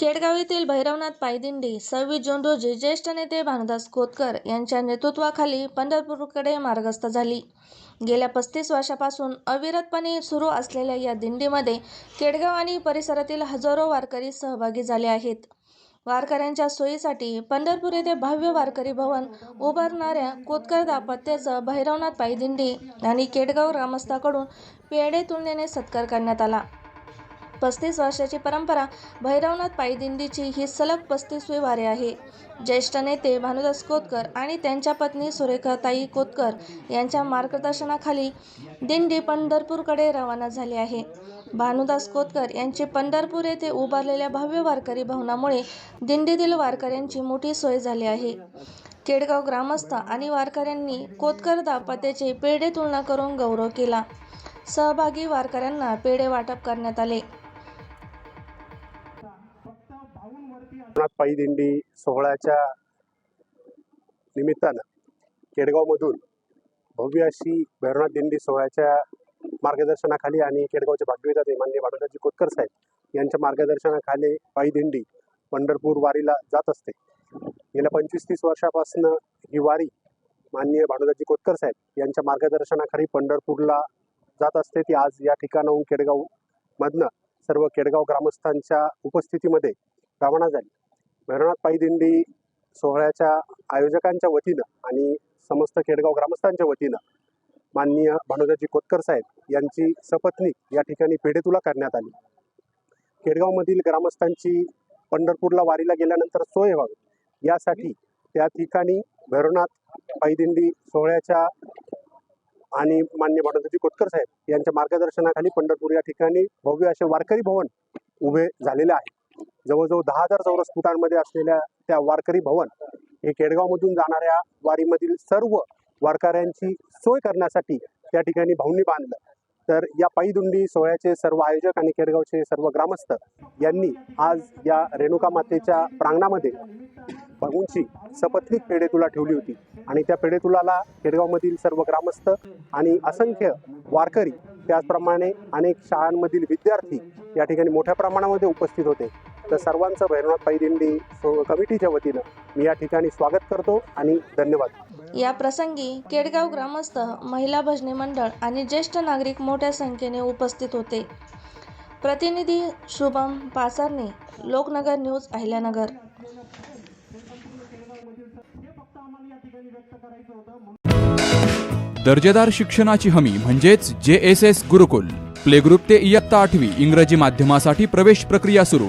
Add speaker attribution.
Speaker 1: केडगाव येथील भैरवनाथ पायदिंडी सव्वीस जून रोजी ज्येष्ठ नेते भानुदास खोतकर यांच्या नेतृत्वाखाली पंढरपूरकडे मार्गस्थ झाली. गेल्या पस्तीस वर्षापासून अविरतपणे सुरू असलेल्या या दिंडीमध्ये केडगाव आणि परिसरातील हजारो वारकरी सहभागी झाले आहेत. वारकऱ्यांच्या सोयीसाठी पंढरपूर येथे भव्य वारकरी भवन उभारणाऱ्या कोतकर दाम्पत्याचं भैरवनाथ पायदिंडी आणि केडगाव ग्रामस्थाकडून पेढे तुलनेने सत्कार करण्यात आला. पस्तीस वर्षाची परंपरा भैरवनाथ पायदिंडीची ही सलग पस्तीसवी वारी आहे. ज्येष्ठ नेते भानुदास कोतकर आणि त्यांच्या पत्नी सुरेखाताई कोतकर यांच्या मार्गदर्शनाखाली दिंडी पंढरपूरकडे रवाना झाली आहे. भानुदास कोतकर यांची पंढरपूर येथे उभारलेल्या भव्य वारकरी भवनामुळे दिंडीतील वारकऱ्यांची मोठी सोय झाली आहे. केडगाव ग्रामस्थ आणि वारकऱ्यांनी कोतकर दापत्याचे पेढे तुलना करून गौरव केला. सहभागी वारकऱ्यांना पेढे वाटप करण्यात आले.
Speaker 2: पायी दिंडी सोहळ्याच्या निमित्तानं केडगावमधून भव्य अशी भैरवनाथ दिंडी सोहळ्याच्या मार्गदर्शनाखाली आणि केडगावचे भाग्यविधाते मान्य भानुदाजी कोतकर साहेब यांच्या मार्गदर्शनाखाली पायी दिंडी पंढरपूर वारीला जात असते. गेल्या पंचवीस तीस वर्षापासून ही वारी माननीय भानुदाजी कोतकर साहेब यांच्या मार्गदर्शनाखाली पंढरपूरला जात असते. ती आज या ठिकाणाहून केडगाव मधनं सर्व केडगाव ग्रामस्थांच्या उपस्थितीमध्ये रवाना झाली. भैरवनाथ पायी दिंडी सोहळ्याच्या आयोजकांच्या वतीनं आणि समस्त केडगाव ग्रामस्थांच्या वतीनं माननीय भानुदाजी कोतकर साहेब यांची सपत्नी या ठिकाणी पेढेतुला करण्यात आली. खेडगावमधील ग्रामस्थांची पंढरपूरला वारीला गेल्यानंतर सोय व्हावी यासाठी त्या ठिकाणी भैरवनाथ पायदिंडी सोहळ्याच्या आणि मान्य भानुदाजी कोतकर साहेब यांच्या मार्गदर्शनाखाली पंढरपूर या ठिकाणी भव्य असे वारकरी भवन उभे झालेले आहे. जवळजवळ दहा हजार चौरस फुटांमध्ये असलेल्या त्या वारकरी भवन हे केडगावमधून जाणाऱ्या वारीमधील सर्व वारकऱ्यांची सोय करण्यासाठी त्या ठिकाणी भाऊंनी बांधलं. तर या पायीदुंडी सोहळ्याचे सर्व आयोजक आणि केडगावचे सर्व ग्रामस्थ यांनी आज या रेणुका मातेच्या प्रांगणामध्ये भाऊंची सपत्नीक पेढेतुला ठेवली होती. आणि त्या पेढेतुलाला केडगावमधील सर्व ग्रामस्थ आणि असंख्य वारकरी त्याचप्रमाणे अनेक शाळांमधील विद्यार्थी या ठिकाणी मोठ्या प्रमाणामध्ये उपस्थित होते. तर सर्वांचं भैरवनाथ पायी दिंडी कमिटीच्या वतीनं मी या ठिकाणी स्वागत करतो आणि धन्यवाद.
Speaker 1: या प्रसंगी केडगाव ग्रामस्थ महिला भजनी मंडळ आणि ज्येष्ठ नागरिक मोठ्या संख्येने उपस्थित होते. प्रतिनिधी शुभम पासरणे लोकनगर न्यूज अहिल्यानगर.
Speaker 3: दर्जेदार शिक्षणाची हमी म्हणजेच J S S Gurukul. Play group ते इयत्ता आठवी इंग्रजी माध्यमासाठी प्रवेश प्रक्रिया सुरू.